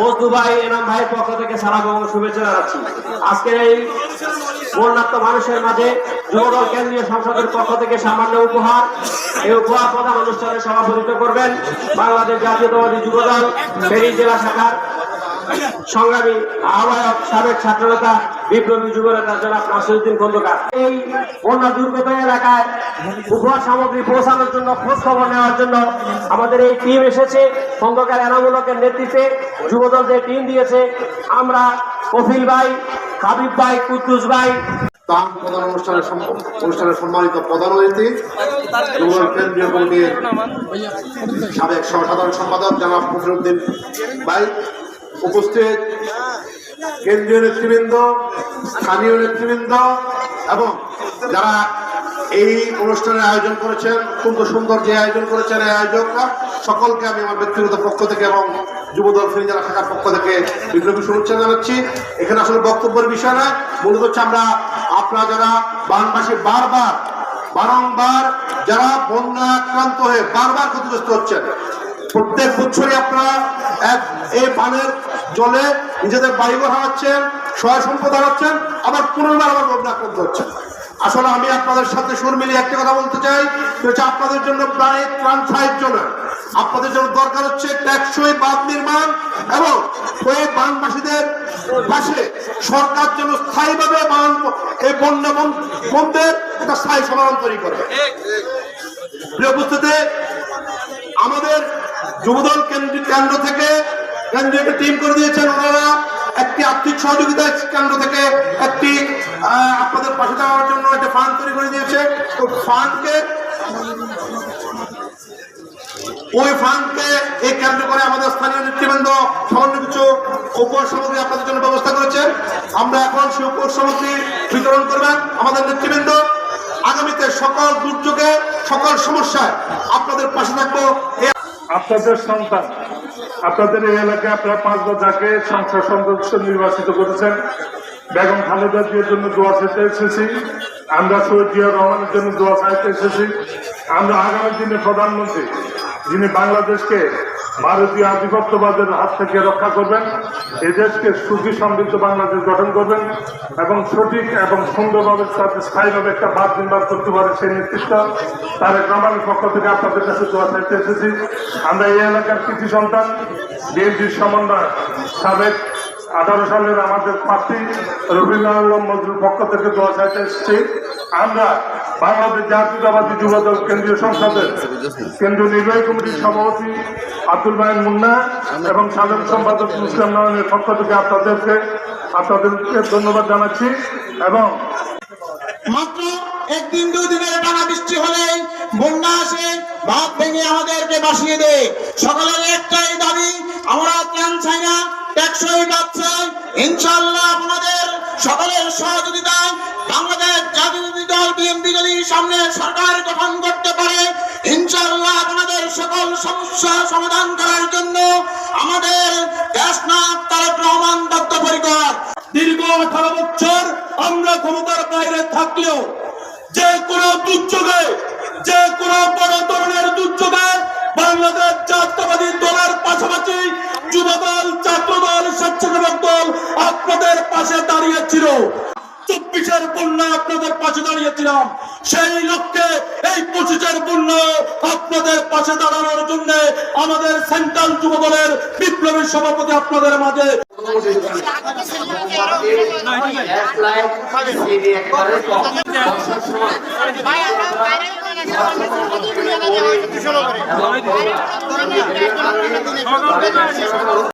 মজদু ভাই, এনাম ভাইয়ের পক্ষ থেকে সারা বঙ্গ শুভেচ্ছা জানাচ্ছি। আজকের এই বন্যাত্ম মানুষের মাঝে যুবদল কেন্দ্রীয় সংসদের পক্ষ থেকে সামান্য উপহার। এই উপহার প্রধান অনুষ্ঠানে সভাপতিত্ব করবেন বাংলাদেশ জাতীয়তাবাদী যুবদল, ফেনী জেলা শাখার সংগ্রামী আহ্বায়ক, সাবেক ছাত্রনেতা, বিপ্লবী যুবনেতা জনাব নাসিরুদ্দিন খন্দকার। এই বন্যা দুর্গত এলাকায় উপহার সামগ্রী পৌঁছানোর জন্য খোঁজ খবর নেওয়ার জন্য আমাদের এই টিম এসেছে। খন্দকার এনামূলকের নেতৃত্বে যুবদল যে টিম দিয়েছে, আমরা কফিল ভাই, হাবিব ভাই, কুদ্দুস ভাই। প্রধান অনুষ্ঠানের অনুষ্ঠানের সম্মানিত প্রধান অতিথি, যুবদল কেন্দ্রীয় কমিটির সাবেক সহসাধারণ সম্পাদক জনাব ফখরুদ্দিন ভাই উপস্থিত কেন্দ্রীয় নেতৃবৃন্দ, স্থানীয় নেতৃবৃন্দ এবং যারা এই অনুষ্ঠানের আয়োজন করেছেন, অত্যন্ত সুন্দর যে আয়োজন করেছেন এই আয়োজকরা, সকলকে আমি আমার ব্যক্তিগত পক্ষ থেকে এবং যুবদল ফিরে যারা শাখার পক্ষ থেকে বিপ্লবী শুভেচ্ছা জানাচ্ছি। এখানে আসলে বক্তব্যের বিষয় নয়, মূলত হচ্ছে আমরা আপনারা যারা বানবাসী বারবার, বারংবার যারা বন্যা আক্রান্ত হয়ে বারবার ক্ষতিগ্রস্ত হচ্ছেন প্রত্যেক বছরই আপনারা এক এই পানের জলে নিজেদের বাড়িঘর হারাচ্ছেন, সহায় সম্পদ হারাচ্ছেন, আবার পুনর্বার আবার বন্যা আক্রান্ত হচ্ছেন আসলে আমি আপনাদের সাথে সুর মিলিয়ে একটা কথা বলতে চাই হচ্ছে আপনাদের জন্য প্রাণী ত্রাণ সাহায্য নয়। আপনাদের জন্য দরকার হচ্ছে টেকসই বাঁধ নির্মাণ এবং ওই বানবাসীদের পাশে সরকার যেন স্থায়ীভাবে বান, এই বন্যা বন- বন্ধের একটা স্থায়ী সমাধান তৈরি করে। প্রিয় উপস্থিতি, আমাদের যুবদল কেন্দ্র কেন্দ্র থেকে কেন্দ্রীয় একটা টিম করে দিয়েছেন ওনারা। একটি আর্থিক সহযোগিতা কেন্দ্র থেকে একটি আপনাদের পাশে দেওয়ার জন্য একটা ফান্ড তৈরি করে দিয়েছে। তো ফান্ডকে ওই ফান্ডকে এই কেন্দ্র করে আমাদের স্থানীয় নেতৃবৃন্দ সামান্য কিছু উপহার সামগ্রী আপনাদের জন্য ব্যবস্থা করেছেন আমরা এখন সেই উপহার সামগ্রী বিতরণ করবেন আমাদের নেতৃবৃন্দ। আগামীতে সকল দুর্যোগে, সকল সমস্যায় আপনাদের পাশে থাকব। আপনাদের সন্তান, আপনাদের এই এলাকায় আপনারা পাঁচবার যাকে সংসদ সদস্য নির্বাচিত করেছেন, বেগম খালেদা জিয়ার জন্য দোয়া চাইতে এসেছি, আমরা শহীদ জিয়া রহমানের জন্য দোয়া চাইতে এসেছি, আমরা আগামী দিনে প্রধানমন্ত্রী, যিনি বাংলাদেশকে ভারতীয় আধিপত্যবাদের হাত থেকে রক্ষা করবেন এদেশকে দেশকে সুখী সমৃদ্ধ বাংলাদেশ গঠন করবেন এবং সঠিক এবং সুন্দরভাবে তাদের স্থায়ীভাবে একটা বাদ নির্মাণ করতে পারে সেই নেতৃত্ব তার গ্রামের পক্ষ থেকে আপনাদের কাছে দোয়া চাইতে এসেছি। আমরা এই এলাকার কৃষি সন্তান, বিএনপির সমন্বয়, সাবেক আঠারো সালের আমাদের প্রার্থী রবীন্দ্র আলম মজুর পক্ষ থেকে দোয়া চাইতে এসেছি। আমরা বাংলাদেশ জাতীয়তাবাদী যুবদল কেন্দ্রীয় সংসদের কেন্দ্রীয় নির্বাহী কমিটির সভাপতি আব্দুল মাহিন মুন্না এবং সাধারণ সম্পাদক মুসলিম নয়নের পক্ষ থেকে আপনাদেরকে আপনাদেরকে ধন্যবাদ জানাচ্ছি এবং মাত্র একদিন, দুই দিনের টানা বৃষ্টি হলেই বন্যা আসে ভাত ভেঙে আমাদেরকে বাসিয়ে দেয়। সকলের একটাই দাবি, আমরা ত্রাণ চাই না, টেকসই কাজ চাই। ইনশাল্লাহ আপনাদের সকলের সহযোগিতায় বাংলাদেশ জাতীয় দল বিএনপি যদি সামনে সরকার গঠন করতে পারে ইনশাল্লাহ আপনাদের সকল সমস্যা সমাধান করার জন্য আমাদের দেশনাথ তারেক রহমান বদ্ধপরিকর। দীর্ঘ আঠারো বছর আমরা ক্ষমতার বাইরে থাকলেও যে কোনো দুর্যোগে যে কোনো বড় ধরনের দুর্যোগে বাংলাদেশ জাতীয়বাদী দলের পাশে দাঁড়িয়েছিলাম। সেই লক্ষ্যে এই পঁচিশের বন্যা আপনাদের পাশে দাঁড়ানোর জন্য আমাদের সেন্ট্রাল যুবদলের বিপ্লবী সভাপতি আপনাদের মাঝে